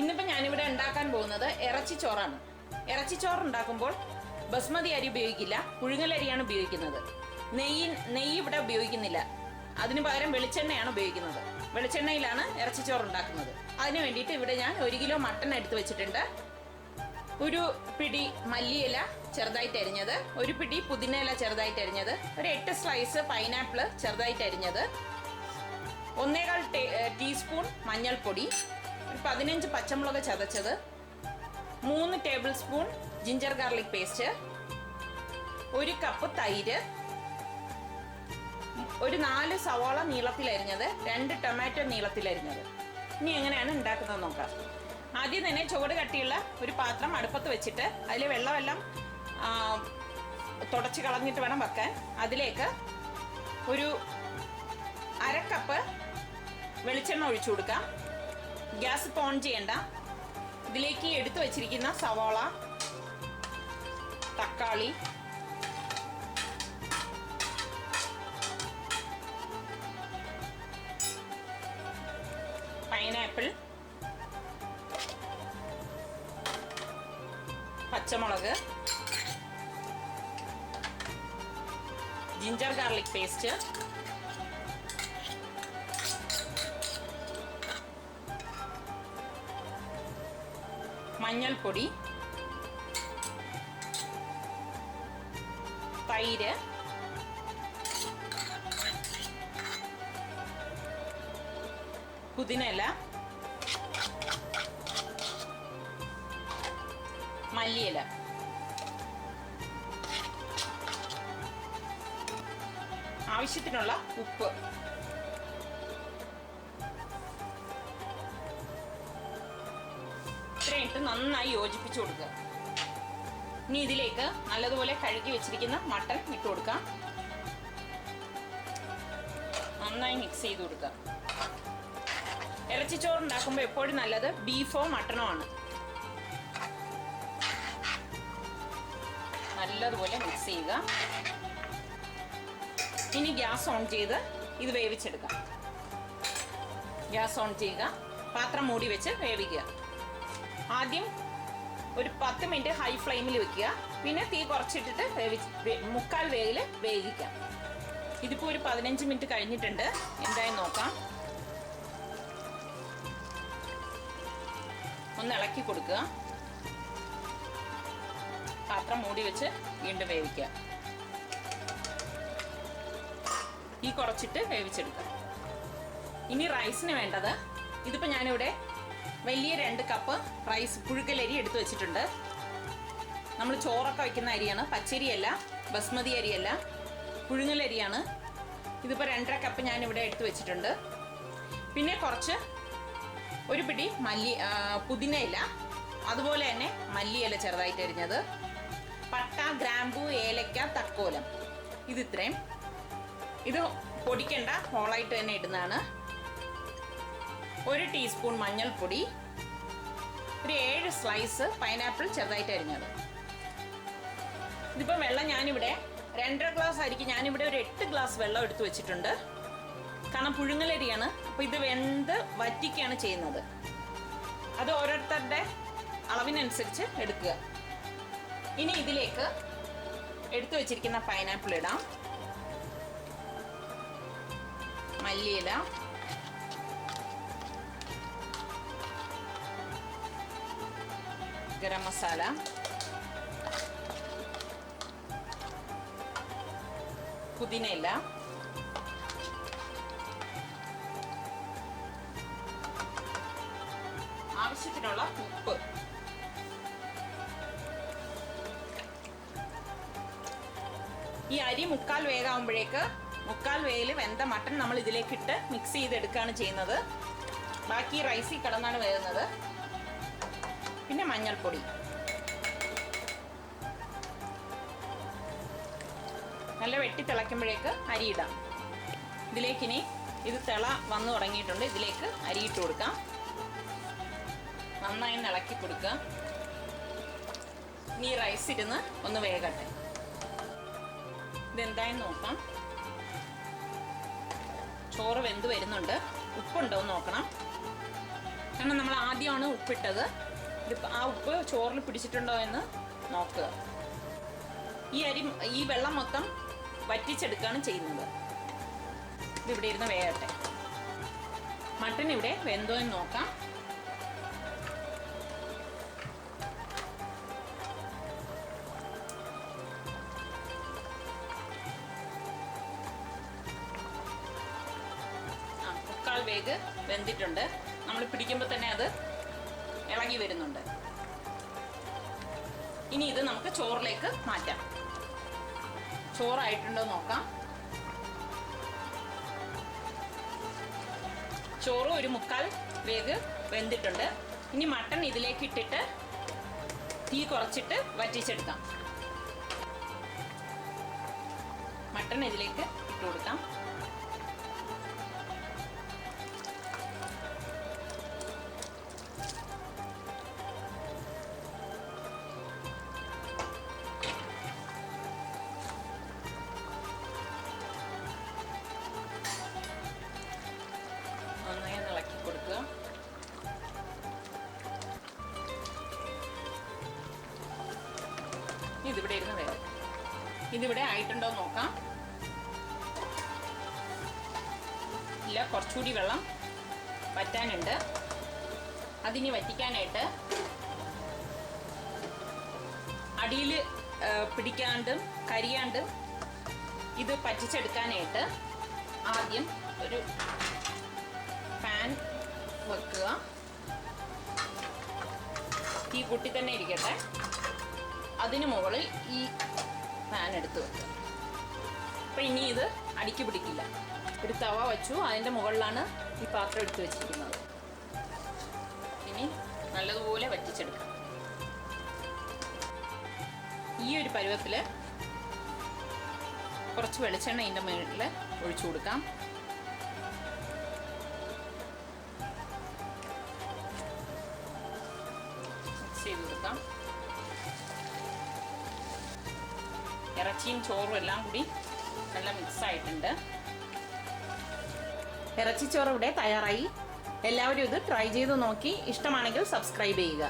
ഇന്നിപ്പോൾ ഞാനിവിടെ ഉണ്ടാക്കാൻ പോകുന്നത് ഇറച്ചിച്ചോറാണ് ഇറച്ചിച്ചോറ് ഉണ്ടാക്കുമ്പോൾ ബസ്മതി അരി ഉപയോഗിക്കില്ല പുഴുങ്ങലരിയാണ് ഉപയോഗിക്കുന്നത്. നെയ്യ് നെയ്യ് ഇവിടെ ഉപയോഗിക്കുന്നില്ല. അതിന് പകരം വെളിച്ചെണ്ണയാണ് ഉപയോഗിക്കുന്നത്. വെളിച്ചെണ്ണയിലാണ് ഇറച്ചിച്ചോറ് ഉണ്ടാക്കുന്നത്. അതിന് വേണ്ടിയിട്ട് ഇവിടെ ഞാൻ ഒരു കിലോ മട്ടൺ എടുത്തു വെച്ചിട്ടുണ്ട്. ഒരു പിടി മല്ലിയില ചെറുതായിട്ട് അരിഞ്ഞത് ഒരു പിടി പുതിനയില ചെറുതായിട്ട് അരിഞ്ഞത് ഒരു എട്ട് സ്ലൈസ് പൈനാപ്പിൾ ചെറുതായിട്ട് അരിഞ്ഞത് ഒന്നേകാൽ ടീസ്പൂൺ മഞ്ഞൾപ്പൊടി ഒരു പതിനഞ്ച് പച്ചമുളക് ചതച്ചത്. മൂന്ന് tablespoon ginger garlic paste. ഒരു കപ്പ് തൈര്. ഒരു നാല് സവാള നീളത്തിലരിഞ്ഞത്. രണ്ട് ടൊമാറ്റോ നീളത്തിലരിഞ്ഞത്. ഇനി എങ്ങനെയാണ് ഉണ്ടാക്കുന്നത് നോക്കാം. ആദ്യം തന്നെ ചുവട് കട്ടിയുള്ള ഒരു പാത്രം അടുപ്പത്ത് വെച്ചിട്ട് അതിൽ വെള്ളമെല്ലാം തുടച്ച് കളഞ്ഞിട്ട് വേണം വെക്കാൻ. അതിലേക്ക് ഒരു അരക്കപ്പ് കപ്പ് വെളിച്ചെണ്ണ ഒഴിച്ചു കൊടുക്കാം. ഗ്യാസ് ഇപ്പോൾ ഓൺ ചെയ്യണ്ട. ഇതിലേക്ക് എടുത്തു വച്ചിരിക്കുന്ന സവാള തക്കാളി പൈനാപ്പിൾ പച്ചമുളക് ജിഞ്ചർ ഗാർലിക് പേസ്റ്റ് മഞ്ഞൾപ്പൊടി തൈര് പുതിനയില മല്ലിയില. ആവശ്യത്തിനുള്ള ഉപ്പ്. ഇട്ട് നന്നായി യോജിപ്പിച്ചു കൊടുക്കുക. ഇനി ഇതിലേക്ക് നല്ലതുപോലെ കഴുകി വെച്ചിരിക്കുന്ന മട്ടൺ ഇട്ട് കൊടുക്കാം. നന്നായി മിക്സ് ചെയ്ത് കൊടുക്കുക. ഇറച്ചിച്ചോറ് ഉണ്ടാക്കുമ്പോൾ എപ്പോഴും നല്ലത് ബീഫോ മട്ടണോ ആണ്. നല്ലതുപോലെ മിക്സ് ചെയ്യുക. ഇനി ഗ്യാസ് ഓൺ ചെയ്ത് ഇത് വേവിച്ചെടുക്കാം. ഗ്യാസ് ഓൺ ചെയ്യുക. പാത്രം മൂടി വെച്ച് വേവിക്കുക. ആദ്യം ഒരു പത്ത് മിനിറ്റ് ഹൈ ഫ്ലെയിമിൽ വെക്കുക. പിന്നെ തീ കുറച്ചിട്ടിട്ട് വേവിച്ച് മുക്കാൽ വേഗിൽ വേവിക്കാം ഇതിപ്പോൾ ഒരു പതിനഞ്ച് മിനിറ്റ് കഴിഞ്ഞിട്ടുണ്ട്. എന്തായാലും നോക്കാം. ഒന്ന് ഇളക്കി കൊടുക്കുക. പാത്രം മൂടി വെച്ച് വീണ്ടും വേവിക്കുക. ഈ കുറച്ചിട്ട് വേവിച്ചെടുക്കുക. ഇനി റൈസിന് വേണ്ടത് ഇതിപ്പോൾ ഞാനിവിടെ വലിയ രണ്ട് കപ്പ് റൈസ് പുഴുക്കലരി എടുത്തു വെച്ചിട്ടുണ്ട്. നമ്മൾ ചോറൊക്കെ വയ്ക്കുന്ന അരിയാണ്. പച്ചരിയല്ല ബസ്മതി അരിയല്ല പുഴുങ്ങലരിയാണ്. ഇതിപ്പോൾ രണ്ടര കപ്പ് ഞാൻ ഇവിടെ എടുത്തു വെച്ചിട്ടുണ്ട്. പിന്നെ കുറച്ച് ഒരു പിടി മല്ലി പുതിന പുതിനയില അതുപോലെ തന്നെ മല്ലിയില ചെറുതായിട്ട് അരിഞ്ഞത്. പട്ട ഗ്രാമ്പു ഏലക്ക തക്കോലം. ഇത് ഇത്രയും. ഇത് പൊടിക്കണ്ട ഹോളായിട്ട് തന്നെ ഇടുന്നതാണ്. ഒരു ടീസ്പൂൺ മഞ്ഞൾപ്പൊടി. ഒരു ഏഴ് സ്ലൈസ് പൈനാപ്പിൾ ചെറുതായിട്ട് അരിഞ്ഞത്. ഇതിപ്പോൾ വെള്ളം ഞാനിവിടെ രണ്ടര ഗ്ലാസ് അരിക്ക് ഞാനിവിടെ ഒരു എട്ട് ഗ്ലാസ് വെള്ളം എടുത്തു വെച്ചിട്ടുണ്ട്. കാരണം പുഴുങ്ങലരിയാണ്. അപ്പോൾ ഇത് വെന്ത് വറ്റിക്കുകയാണ് ചെയ്യുന്നത്. അത് ഓരോരുത്തരുടെ അളവിനനുസരിച്ച് എടുക്കുക. ഇനി ഇതിലേക്ക് എടുത്തു വെച്ചിരിക്കുന്ന പൈനാപ്പിൾ ഇടാം. മല്ലിയില. ഗരം മസാല. പുതിനയില. ആവശ്യത്തിനുള്ള ഉപ്പ്. ഈ അരി മുക്കാൽ വേഗാകുമ്പോഴേക്ക് മുക്കാൽ വേയിൽ വെന്ത മട്ടൺ നമ്മൾ ഇതിലേക്ക് ഇട്ട് മിക്സ് ചെയ്തെടുക്കുകയാണ് ചെയ്യുന്നത്. ബാക്കി റൈസിൽ കിടന്നാണ് വേകുന്നത് പിന്നെ മഞ്ഞൾപ്പൊടി. നല്ല വെട്ടി തിളയ്ക്കുമ്പോഴേക്ക് അരി ഇടാം ഇതിലേക്കിനി ഇത് തിള വന്നു തുടങ്ങിയിട്ടുണ്ട്. ഇതിലേക്ക് അരി ഇട്ട് കൊടുക്കാം. നന്നായി ഇളക്കി കൊടുക്കുക ഇനി റൈസ് ഇരുന്ന് ഒന്ന് വേകട്ടെ. ഇതെന്തായെന്ന് നോക്കാം. ചോറ് വെന്ത് വരുന്നുണ്ട്. ഉപ്പുണ്ടോ എന്ന് നോക്കണം. കാരണം നമ്മൾ ആദ്യമാണ് ഉപ്പിട്ടത്. ആ ഉപ്പ് ചോറിൽ പിടിച്ചിട്ടുണ്ടോ എന്ന് നോക്കുക. ഈ അരി ഈ വെള്ളം മൊത്തം വറ്റിച്ചെടുക്കുകയാണ് ചെയ്യുന്നത്. ഇതിവിടെ ഇരുന്ന് വേകട്ടെ. മട്ടൻ ഇവിടെ വെന്തോ എന്ന് നോക്കാം. മുക്കാൽ വേഗ് വെന്തിട്ടുണ്ട്. നമ്മൾ പിടിക്കുമ്പോൾ തന്നെ അത് ഇളകി വരുന്നുണ്ട്. ഇനി ഇത് നമുക്ക് ചോറിലേക്ക് മാറ്റാം. ചോറായിട്ടുണ്ടോ നോക്കാം. ചോറ് ഒരു മുക്കാൽ വേഗ് വെന്തിട്ടുണ്ട്. ഇനി മട്ടൺ ഇതിലേക്ക് ഇട്ടിട്ട് തീ കുറച്ചിട്ട് വറ്റിച്ചെടുക്കാം. മട്ടൺ ഇതിലേക്ക് ഇട്ട് കൊടുക്കാം. ഇതിവിടെ ആയിട്ടുണ്ടോ നോക്കാം. ഇല്ല കുറച്ചുകൂടി വെള്ളം വറ്റാനുണ്ട്. അതിനി വറ്റിക്കാനായിട്ട് അടിയിൽ പിടിക്കാണ്ടും കരിയാണ്ടും ഇത് പറ്റിച്ചെടുക്കാനായിട്ട് ആദ്യം ഒരു പാൻ വെക്കുക. തീ കൂട്ടി തന്നെ ഇരിക്കട്ടെ. അതിനു മുകളിൽ ഈ പാൻ എടുത്ത് വെക്കുക അപ്പം ഇനി ഇത് അടിക്ക് പിടിക്കില്ല. ഒരു തവ വച്ചു. അതിന്റെ മുകളിലാണ് ഈ പാത്രം എടുത്ത് വെച്ചിരിക്കുന്നത്. ഇനി നല്ലതുപോലെ വറ്റിച്ചെടുക്കാം. ഈ ഒരു പരുവത്തിൽ കുറച്ച് വെളിച്ചെണ്ണ ഇതിന്റെ മുകളിൽ ഒഴിച്ചു കൊടുക്കാം. ചെയ്ത് കൊടുക്കാം. ഇറച്ചിയും ചോറും എല്ലാം കൂടി നല്ല മിക്സ് ആയിട്ടുണ്ട് ഇറച്ചിച്ചോറ് ഇവിടെ തയ്യാറായി. എല്ലാവരും ഇത് ട്രൈ ചെയ്ത് നോക്കി. ഇഷ്ടമാണെങ്കിൽ സബ്സ്ക്രൈബ് ചെയ്യുക.